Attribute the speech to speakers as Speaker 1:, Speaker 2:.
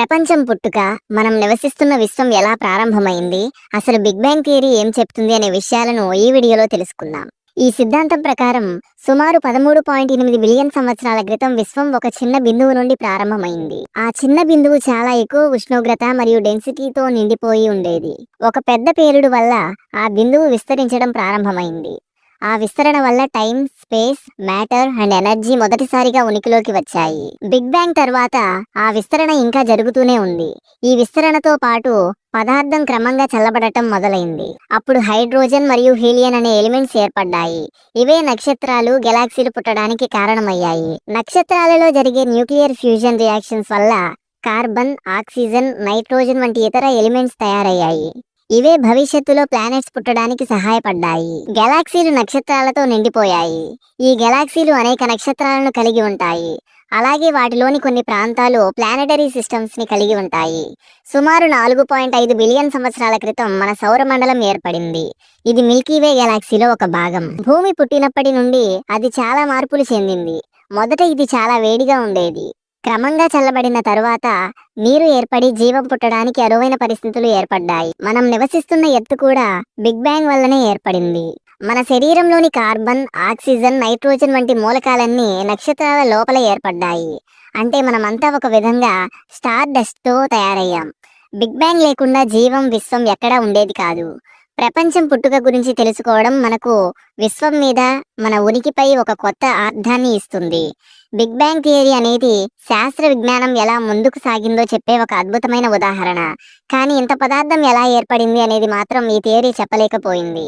Speaker 1: ప్రపంచం పుట్టుక మనం నివసిస్తున్న విశ్వం ఎలా ప్రారంభమైంది అసలు బిగ్ బ్యాంగ్ థియరీ ఏం చెప్తుంది అనే విషయాలను ఈ వీడియోలో తెలుసుకుందాం. ఈ సిద్ధాంతం ప్రకారం సుమారు పదమూడు పాయింట్ ఎనిమిది బిలియన్ సంవత్సరాల క్రితం విశ్వం ఒక చిన్న బిందువు నుండి ప్రారంభమైంది. ఆ చిన్న బిందువు చాలా ఎక్కువ ఉష్ణోగ్రత మరియు డెన్సిటీతో నిండిపోయి ఉండేది. ఒక పెద్ద పేలుడు వల్ల ఆ బిందువు విస్తరించడం ప్రారంభమైంది. ఆ విస్తరణ వల్ల time space matter and energy మొదటిసారిగా ఉనికిలోకి వచ్చాయి. బిగ్ బ్యాంగ్ తర్వాత ఆ విస్తరణ ఇంకా జరుగుతూనే ఉంది. ఈ విస్తరణతో పాటు పదార్థం క్రమంగా చల్లబడటం మొదలైంది. అప్పుడు హైడ్రోజన్ మరియు హీలియన్ అనే ఎలిమెంట్స్ ఏర్పడ్డాయి. ఇవే నక్షత్రాలు గెలాక్సీలు పుట్టడానికి కారణమయ్యాయి. నక్షత్రాలలో జరిగే న్యూక్లియర్ ఫ్యూజన్ రియాక్షన్స్ వల్ల కార్బన్ ఆక్సిజన్ నైట్రోజన్ వంటి ఇతర ఎలిమెంట్స్ తయారయ్యాయి. ఇవే భవిష్యత్తులో ప్లానెట్స్ పుట్టడానికి సహాయపడ్డాయి. గెలాక్సీలు నక్షత్రాలతో నిండిపోయాయి. ఈ గెలాక్సీలు అనేక నక్షత్రాలను కలిగి ఉంటాయి. అలాగే వాటిలోని కొన్ని ప్రాంతాలు ప్లానెటరీ సిస్టమ్స్ని కలిగి ఉంటాయి. సుమారు నాలుగు పాయింట్ ఐదు బిలియన్ సంవత్సరాల క్రితం మన సౌరమండలం ఏర్పడింది. ఇది మిల్కీవే గెలాక్సీలో ఒక భాగం. భూమి పుట్టినప్పటి నుండి అది చాలా మార్పులు చెందింది. మొదట ఇది చాలా వేడిగా ఉండేది. క్రమంగా చల్లబడిన తరువాత నీరు ఏర్పడి జీవం పుట్టడానికి అరువైన పరిస్థితులు ఏర్పడ్డాయి. మనం నివసిస్తున్న ఎత్తు కూడా బిగ్ బ్యాంగ్ వల్లనే ఏర్పడింది. మన శరీరంలోని కార్బన్ ఆక్సిజన్ నైట్రోజన్ వంటి మూలకాలన్నీ నక్షత్రాల లోపల ఏర్పడ్డాయి. అంటే మనమంతా ఒక విధంగా స్టార్ డస్ట్తో తయారయ్యాం. బిగ్ బ్యాంగ్ లేకుండా జీవం విశ్వం ఎక్కడా ఉండేది కాదు. ప్రపంచం పుట్టుక గురించి తెలుసుకోవడం మనకు విశ్వం మీద మన ఉనికిపై ఒక కొత్త అర్థాన్ని ఇస్తుంది. బిగ్ బ్యాంగ్ థియరీ అనేది శాస్త్ర విజ్ఞానం ఎలా ముందుకు సాగిందో చెప్పే ఒక అద్భుతమైన ఉదాహరణ. కానీ ఇంత పదార్థం ఎలా ఏర్పడింది అనేది మాత్రం ఈ థియరీ చెప్పలేకపోయింది.